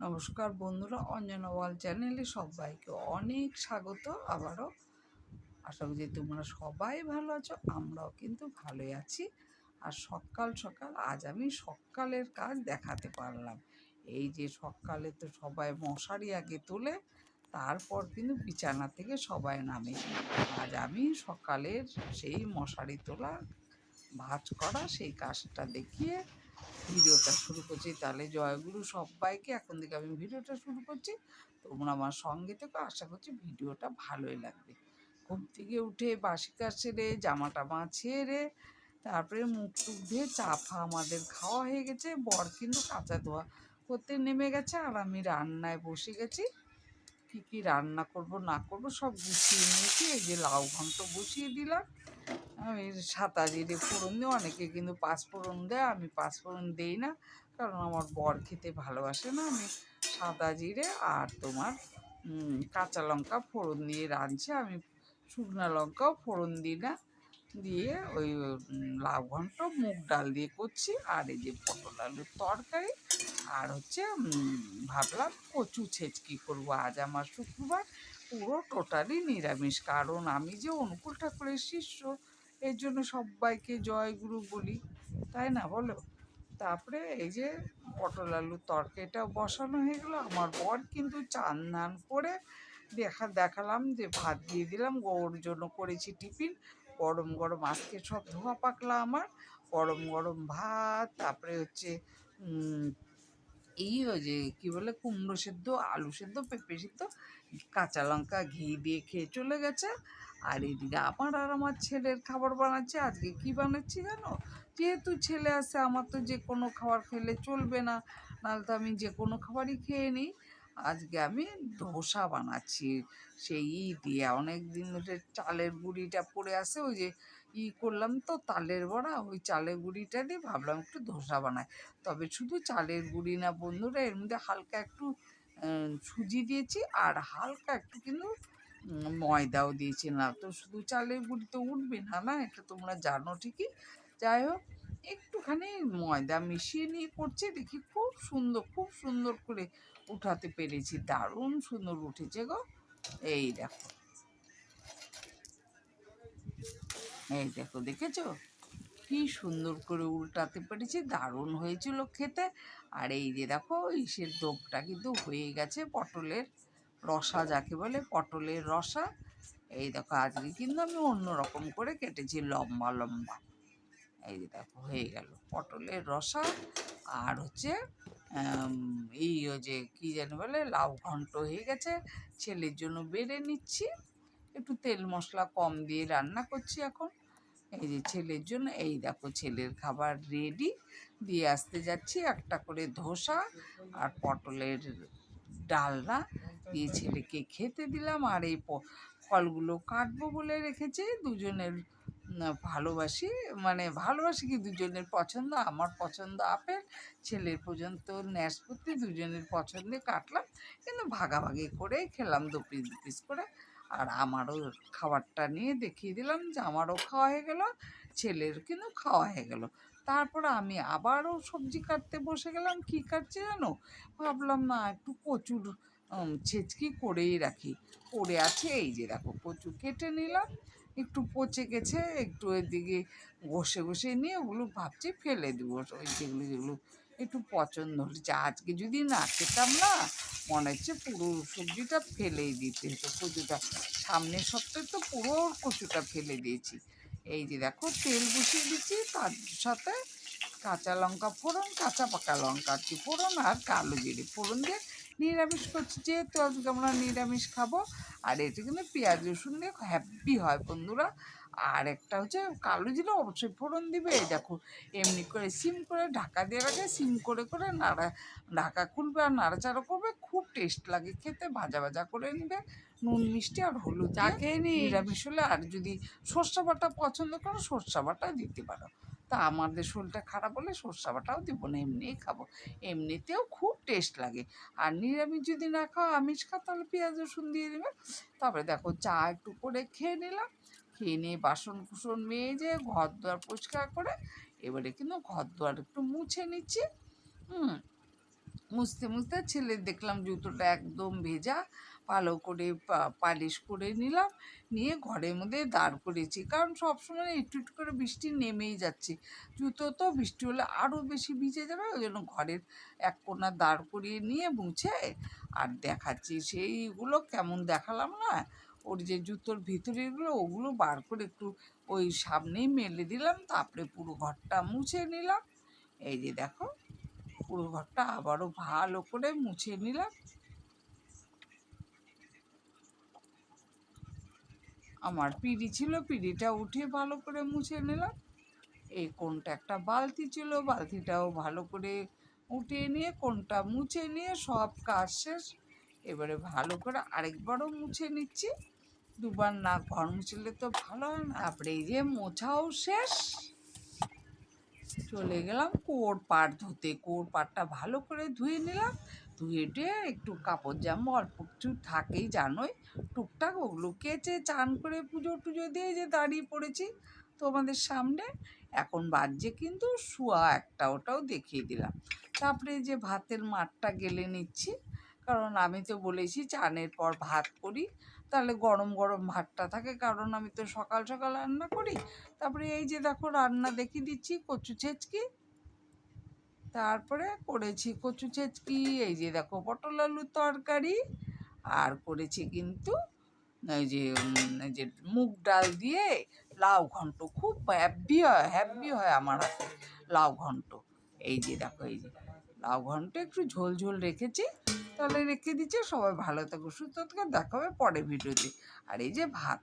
নমস্কার বন্ধুরা, অঞ্জনা ওয়াল চ্যানেলে সবাইকে অনেক স্বাগত। আবারও আশা করি তোমরা সবাই ভালো আছো, আমরাও কিন্তু ভালোই আছি। আর সকাল সকাল, আজ আমি সকালের কাজ দেখাতে পারলাম। এই যে সকালে তো সবাই মশারি আগে তোলে, তারপর কিন্তু বিছানা থেকে সবাই নামে। আজ আমি সকালের সেই মশারি তোলা, ভাঁজ করা, সেই কাজটা দেখিয়ে ভিডিওটা শুরু করছি, তাহলে জয়গুরু সবাইকে এখন থেকে আমি ভিডিওটা শুরু করছি। তোমরা আমার সঙ্গে থেকে, আশা করছি ভিডিওটা ভালোই লাগবে। ঘুম থেকে উঠে বাসি কাজ সেরে জামা টামা ছেড়ে তারপরে মুখ টুক ধুয়ে চা ফা আমাদের খাওয়া হয়ে গেছে, বর কিন্তু কাঁচা ধোয়া করতে নেমে গেছে আর আমি রান্নায় বসে গেছি। কী কী রান্না করব না করব সব গুছিয়ে নিয়েছি, এই যে লাউ ঘন্ট বসিয়ে দিলাম। আমি সাদা জিরে ফোড়ন দিই, অনেকে কিন্তু পাঁচফোড়ন দেয়, আমি পাঁচফোড়ন দিই না। কারণ আমার বর খেতে ভালোবাসে না, আমি সাদা জিরে আর তোমার কাঁচা লঙ্কা ফোড়ন দিয়ে রাঁধছি। আমি শুকনো লঙ্কাও ফোড়ন দিই না, দিয়ে ওই লাউ ঘন্ট, মুগ ডাল দিয়ে করছি। আর এই যে পটল আলুর তরকারি, আর হচ্ছে ভাবলাম কচু ছেচকি করব আজ আমার শুক্রবার। পুরো টোটালি নিরামিষ। কারণ আমি যে অনুকূল ঠাকুরের শিষ্য এর জন্য সবাইকে জয়গুরু বলি, তাই না বলো? তারপরে এই যে পটল আলুর তরকারিটাও বসানো হয়ে গেলো, আমার বর কিন্তু চান ধান করে দেখা, দেখালাম যে ভাত দিয়ে দিলাম ওর জন্য করেছি টিফিন, গরম গরম আজকে সব ধোয়া পাকলা আমার, গরম গরম ভাত, তারপরে হচ্ছে এই যে কী বলে, কুমড়ো সেদ্ধ, আলু সেদ্ধ, পেঁপে সেদ্ধ, কাঁচা লঙ্কা ঘি দিয়ে খেয়ে চলে গেছে আর এদিকে আমার আর আমার ছেলের খাবার বানাচ্ছে, আজকে কি বানাচ্ছি জানো? যেহেতু ছেলে আছে, আমার তো যে কোনো খাবার খেলে চলবে না, নাহলে তো আমি যে কোনো খাবারই খেয়ে নিই। আজকে আমি ধোসা বানাচ্ছি, সেই ই দিয়ে। অনেক দিন ধরে চালের গুঁড়িটা পড়ে আছে, ওই যে ই করলাম তো তালের বড়া, ওই চালের গুঁড়িটা দিয়ে ভাবলাম একটু ধোসা বানাই। তবে শুধু চালের গুঁড়ি না বন্ধুরা, এর মধ্যে হালকা একটু সুজি দিয়েছি, আর হালকা একটু কিন্তু ময়দাও দিয়েছি না তো শুধু চালের গুঁড়ি তো উঠবে না না? এটা তোমরা জানো ঠিকই। যাই হোক, একটুখানি ময়দা মিশিয়ে নিয়ে করছে, দেখি খুব সুন্দর খুব সুন্দর করে উঠাতে পেরেছি। দারুণ সুন্দর উঠেছে গো। এই দেখো। এই দেখো, দেখেছ? কি সুন্দর করে উল্টাতে পেরেছি, দারুণ হয়েছিল খেতে। আর এই যে দেখো, ইসের দোপটা কিন্তু হয়ে গেছে পটলের। রসা যাকে বলে, পটলের রসা। এই দেখো, আজকে কিন্তু আমি অন্য রকম করে কেটেছি লম্বা লম্বা। এই যে দেখো, হয়ে গেল। পটলের রসা আর হচ্ছে এই যে কী জানি বলে, লাউ ঘন্ট হয়ে গেছে। ছেলের জন্য বেড়ে নিচ্ছি। একটু তেল মশলা কম দিয়ে রান্না করছি এখন। এই যে ছেলের জন্য, এই দেখো, ছেলের খাবার রেডি দিয়ে আসতে যাচ্ছি একটা করে ধোসা আর পটলের ডালনা দিয়ে ছেলেকে খেতে দিলাম আর এই ফলগুলো কাটবো বলে রেখেছি। দুজনের ভালোবাসি মানে ভালোবাসি কি দুজনের পছন্দ, আমার পছন্দ আপেল, ছেলের পর্যন্ত ন্যাসপতি, দুজনের পছন্দে কাটলাম। কিন্তু ভাগাভাগি করে খেলাম দু পিস দু পিস করে। আর আমারও খাবারটা নিয়ে দেখিয়ে দিলাম যে আমারও খাওয়া হয়ে গেল, ছেলের কিন্তু খাওয়া হয়ে গেল। তারপর আমি আবারও সবজি কাটতে বসে গেলাম। কি কাটছি জানো? ভাবলাম, না, একটু কচুর ছেচকি করেই রাখি। পড়ে আছে, এই যে দেখো প্রচুর কেটে নিলাম। একটু পচে গেছে, একটু এদিকে ঘষে ঘষে নিয়ে ওগুলো ভাবছি ফেলে দেবো। ওই যেগুলো যেগুলো একটু পছন্দ হচ্ছে আজকে যদি না খেতাম না, মনে হচ্ছে পুরো সবজিটা ফেলেই দিতে হতো। কচুটা সামনের সপ্তাহে তো পুরো কচুটা ফেলে দিয়েছি। এই যে দেখো, তেল বসিয়ে দিচ্ছি, তার সাথে কাঁচা লঙ্কা ফোড়ন, কাঁচা পাকা লঙ্কা আর কি ফোড়ন আর কালো জিরে ফোড়ন দিয়ে নিরামিষ করছি। যেহেতু আজকে আমরা নিরামিষ খাব, আর এটা কিন্তু পেঁয়াজ রসুন দিয়ে হ্যাপি হয় বন্ধুরা। আর একটা হচ্ছে কালো জিরে অবশ্যই ফোড়ন দিবে দেখো। এমনি করে সিম করে ঢাকা দিয়ে রাখে সিম করে করে নাড়া ঢাকা খুলবে আর নাড়াচাড়া করবে খুব টেস্ট লাগে খেতে ভাজা ভাজা করে নিবে নুন মিষ্টি আর হলুদ চা খেয়ে নি। নিরামিষ হলে আর যদি সর্ষা বাটা পছন্দ করো সর্ষা বাটা দিতে পারো। তা আমাদের শরীরটা খারাপ হলে সর্ষা বাটাও দিব না এমনিই খাব। এমনিতেও খুব টেস্ট লাগে। আর নিরামিষ যদি না খাও আমিষ খাও তাহলে পেঁয়াজ রসুন দিয়ে দেবে। তারপরে দেখো চা একটু করে খেয়ে নিলাম। খেয়ে নিয়ে বাসন কুসন মেজে ঘর দুয়ার পরিষ্কার করে এবারে কিন্তু ঘর দুয়ার একটু মুছে নিচ্ছি। হুম, মুছতে মুছতে ছেলে দেখলাম জুতোটা একদম ভেজা, ভালো করে পালিশ করে নিলাম, নিয়ে ঘরের মধ্যে দাঁড় করেছি কারণ সবসময় একটু একটু করে বৃষ্টি নেমেই যাচ্ছে। জুতো তো বৃষ্টি হলে আরও বেশি ভিজে যাবে, ওই জন্য ঘরের এক কোণা দাঁড় করিয়ে নিয়ে মুছে আর দেখাচ্ছি। সেইগুলো কেমন দেখালাম না ওর যে জুতোর ভিতরেরগুলো ওগুলো বার করে একটু ওই সামনেই মেলে দিলাম, তারপরে পুরো ঘরটা মুছে নিলাম। এই যে দেখো, পুরো ঘরটা আবারও ভালো করে মুছে নিলাম। আমার পিড়ি ছিল, পিড়িটা উঠিয়ে ভালো করে মুছে নিলাম। এই কোনটা একটা বালতি ছিল, বালতিটাও ভালো করে উঠিয়ে নিয়ে, কোনটা মুছে নিয়ে সব কাজ শেষ। এবারে ভালো করে আরেকবারও মুছে নিচ্ছি। দুবার না ঘর মুছলে তো ভালো হয় না তারপরে এই যে মোছাও শেষ। চলে গেলাম কোর পাট ধুতে। কোর পাটটা ভালো করে ধুয়ে নিলাম, ধুয়ে টুয়ে একটু কাপড় জামা অল্প কিছু থাকেই জানোই। টুকটাক ওগুলো কেচে চান করে পুজো টুজো দিয়ে যে দাঁড়িয়ে পড়েছি তোমাদের সামনে, এখন বাজছে কিন্তু শুয়া একটা, ওটাও দেখিয়ে দিলাম। তারপরে যে ভাতের মাঠটা গেলে নিচ্ছি। কারণ আমি তো বলেছি চানের পর ভাত করি, তাহলে গরম গরম ভাতটা থাকে। কারণ আমি তো সকাল সকাল রান্না করি। তারপরে এই যে দেখো রান্না দেখিয়ে দিচ্ছি, কচু ছেচকি। তারপরে করেছি কচু ছেচকি, এই যে দেখো পটল আলুর তরকারি, আর করেছি কিন্তু এই যে যে মুগ ডাল দিয়ে লাউ ঘন্ট। খুব হ্যাপি হয় হ্যাপি হয় আমার হাতে লাউ ঘন্ট। এই যে দেখো, এই যে লাউ ঘন্ট একটু ঝোল ঝোল রেখেছি। তাহলে রেখে দিচ্ছি, সবাই ভালো থাকো, সুস্থ থাকো, দেখা হবে পরে ভিডিওতে আর এই যে ভাত